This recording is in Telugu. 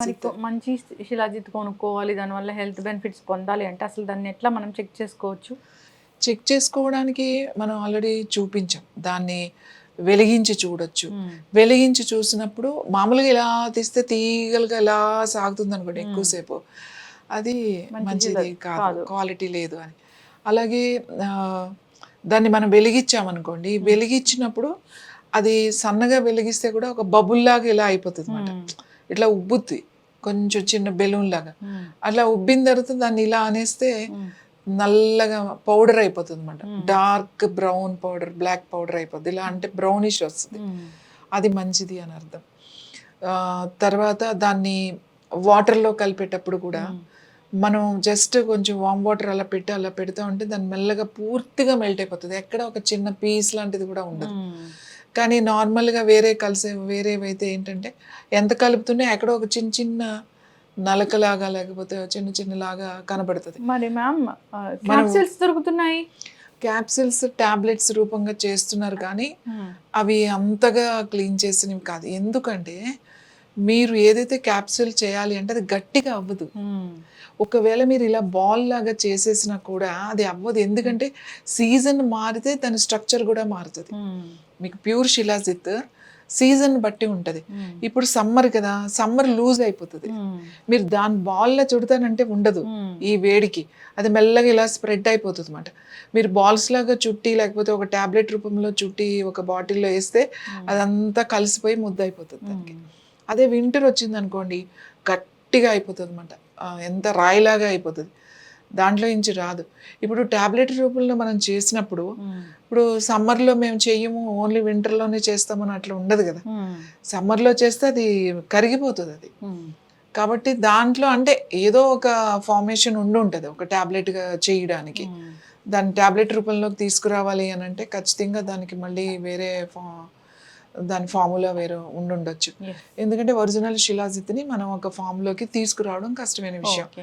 మరి మంచి శిలాజిత్ కొనుక్కోవాలి దానివల్ల హెల్త్ బెనిఫిట్స్ పొందాలి అంటే అసలు దాన్ని ఎట్లా మనం చెక్ చేసుకోవచ్చు? చెక్ చేసుకోవడానికి మనం ఆల్రెడీ చూపించాం. దాన్ని వెలిగించి చూడొచ్చు. వెలిగించి చూసినప్పుడు మామూలుగా ఇలా తీస్తే తీగలుగా ఇలా సాగుతుంది అనుకోండి ఎక్కువసేపు. అది మంచిది కాదు. క్వాలిటీ లేదు అని. అలాగే దాన్ని మనం వెలిగించామనుకోండి వెలిగించినప్పుడు అది సన్నగా వెలిగిస్తే కూడా ఒక బబుల్ లాగా ఇలా అయిపోతుంది అనమాట ఇట్లా ఉబ్బుద్ది. కొంచెం చిన్న బెలూన్ లాగా. అట్లా ఉబ్బిన తర్వాత దాన్ని ఇలా అనేస్తే నల్లగా పౌడర్ అయిపోతుంది అనమాట dark brown powder black powder అయిపోద్ది. ఇలా అంటే బ్రౌనిష్ వస్తుంది. అది మంచిది అని అర్థం. తర్వాత దాన్ని వాటర్లో కలిపేటప్పుడు కూడా మనం జస్ట్ కొంచెం వామ్ వాటర్ అలా పెట్టి అలా పెడతా ఉంటే దాన్ని మెల్లగా పూర్తిగా మెల్ట్ అయిపోతుంది. ఎక్కడ ఒక చిన్న పీస్ లాంటిది కూడా ఉండదు. కానీ నార్మల్గా వేరే కలిసే వేరేవైతే ఏంటంటే ఎంత కలుపుతున్నా ఎక్కడో ఒక చిన్న చిన్న నలకలాగా లేకపోతే చిన్న చిన్నలాగా కనబడుతుంది. మరి మ్యామ్ క్యాప్సిల్స్ దొరుకుతున్నాయి? క్యాప్సిల్స్ టాబ్లెట్స్ రూపంగా చేస్తున్నారు కానీ అవి అంతగా క్లీన్ చేసినవి కాదు. ఎందుకంటే మీరు ఏదైతే క్యాప్సిల్ చేయాలి అంటే అది గట్టిగా అవ్వదు. ఒకవేళ మీరు ఇలా బాల్ లాగా చేసేసినా కూడా అది అవ్వదు. ఎందుకంటే సీజన్ మారితే దాని స్ట్రక్చర్ కూడా మారుతుంది. మీకు ప్యూర్ శిలాజిత్ సీజన్ బట్టి ఉంటుంది. ఇప్పుడు సమ్మర్ కదా సమ్మర్ లూజ్ అయిపోతుంది. మీరు దాని బాల్లో చుడతానంటే ఉండదు ఈ వేడికి. అది మెల్లగా ఇలా స్ప్రెడ్ అయిపోతుంది అనమాట మీరు బాల్స్ లాగా చుట్టి లేకపోతే ఒక టాబ్లెట్ రూపంలో చుట్టి ఒక బాటిల్లో వేస్తే అదంతా కలిసిపోయి ముద్ద అయిపోతుంది దానికి అదే వింటర్ వచ్చింది అనుకోండి గట్టిగా అయిపోతుంది అనమాట ఎంత రాయిలాగా అయిపోతుంది. దాంట్లో నుంచి రాదు. ఇప్పుడు టాబ్లెట్ రూపంలో మనం చేసినప్పుడు ఇప్పుడు సమ్మర్లో మేము చెయ్యము ఓన్లీ వింటర్లోనే చేస్తామని అట్లా ఉండదు కదా. సమ్మర్లో చేస్తే అది కరిగిపోతుంది అది. కాబట్టి దాంట్లో అంటే ఏదో ఒక ఫార్మేషన్ ఉండి ఉంటుంది ఒక టాబ్లెట్గా చేయడానికి. దాన్ని టాబ్లెట్ రూపంలోకి తీసుకురావాలి అని అంటే ఖచ్చితంగా దానికి మళ్ళీ వేరే ఫా దాని ఫార్ములా వేరే ఉండుండొచ్చు. ఎందుకంటే ఒరిజినల్ శిలాజిత్ని మనం ఒక ఫామ్లోకి తీసుకురావడం కష్టమైన విషయం. ఓకే